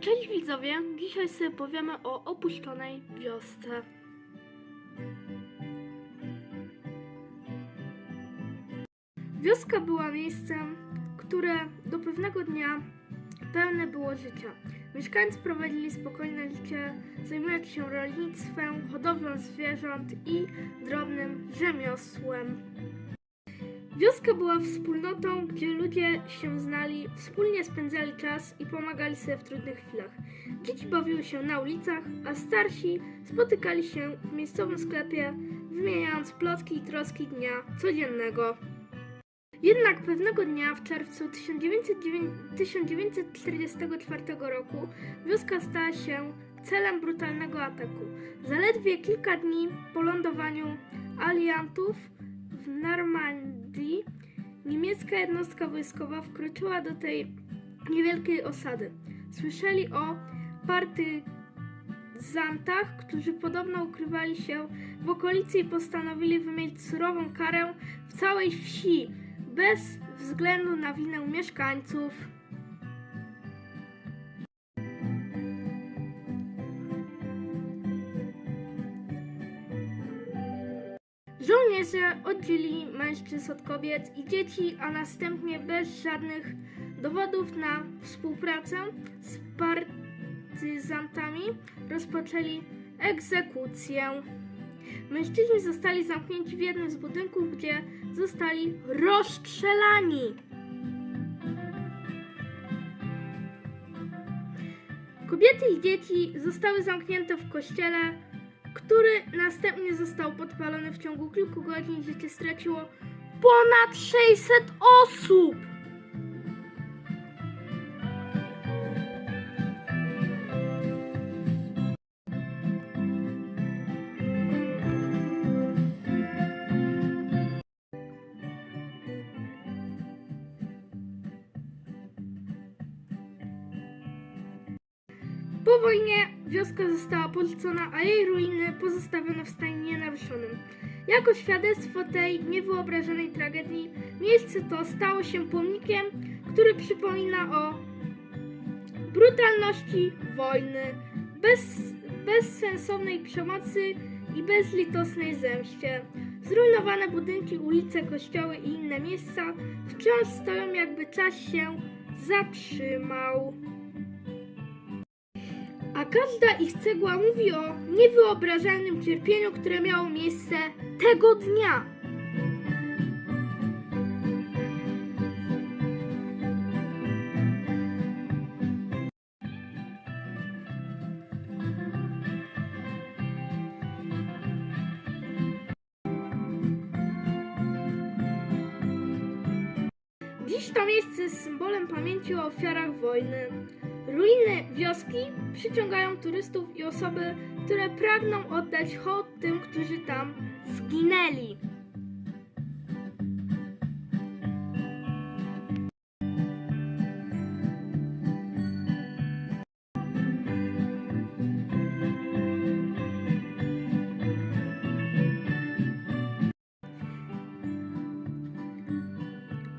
Cześć widzowie, dzisiaj sobie powiemy o opuszczonej wiosce. Wioska była miejscem, które do pewnego dnia pełne było życia. Mieszkańcy prowadzili spokojne życie, zajmując się rolnictwem, hodowlą zwierząt i drobnym rzemiosłem. Wioska była wspólnotą, gdzie ludzie się znali, wspólnie spędzali czas i pomagali sobie w trudnych chwilach. Dzieci bawiły się na ulicach, a starsi spotykali się w miejscowym sklepie, wymieniając plotki i troski dnia codziennego. Jednak pewnego dnia w czerwcu 1909 1944 roku wioska stała się celem brutalnego ataku. Zaledwie kilka dni po lądowaniu aliantów w Normandii niemiecka jednostka wojskowa wkroczyła do tej niewielkiej osady. Słyszeli o partyzantach, którzy podobno ukrywali się w okolicy i postanowili wymierzyć surową karę w całej wsi, bez względu na winę mieszkańców. Żołnierze oddzielili mężczyzn od kobiet i dzieci, a następnie bez żadnych dowodów na współpracę z partyzantami rozpoczęli egzekucję. Mężczyźni zostali zamknięci w jednym z budynków, gdzie zostali rozstrzelani. Kobiety i dzieci zostały zamknięte w kościele, który następnie został podpalony w ciągu kilku godzin. Życie straciło ponad 600 osób. Po wojnie wioska została porzucona, a jej ruiny pozostawiono w stanie nienaruszonym. Jako świadectwo tej niewyobrażonej tragedii, miejsce to stało się pomnikiem, który przypomina o brutalności wojny, bez, bezsensownej przemocy i bezlitosnej zemście. Zrujnowane budynki, ulice, kościoły i inne miejsca wciąż stoją, jakby czas się zatrzymał a każda ich cegła mówi o niewyobrażalnym cierpieniu, które miało miejsce tego dnia. Dziś to miejsce jest symbolem pamięci o ofiarach wojny. Ruiny wioski przyciągają turystów i osoby, które pragną oddać hołd tym, którzy tam zginęli.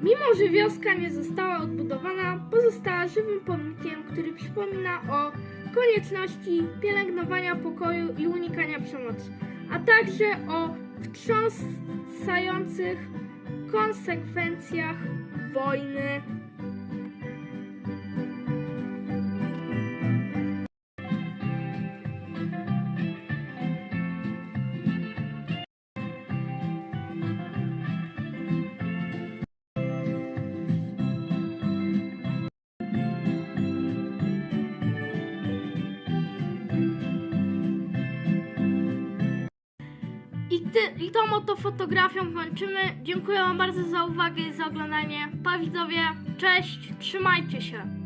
Mimo, że wioska nie została odbudowana, pozostała żywym pomnikiem, który przypomina o konieczności pielęgnowania pokoju i unikania przemocy, a także o wstrząsających konsekwencjach wojny. Tą oto fotografią kończymy. Dziękuję Wam bardzo za uwagę i za oglądanie. Pa widzowie, cześć, trzymajcie się.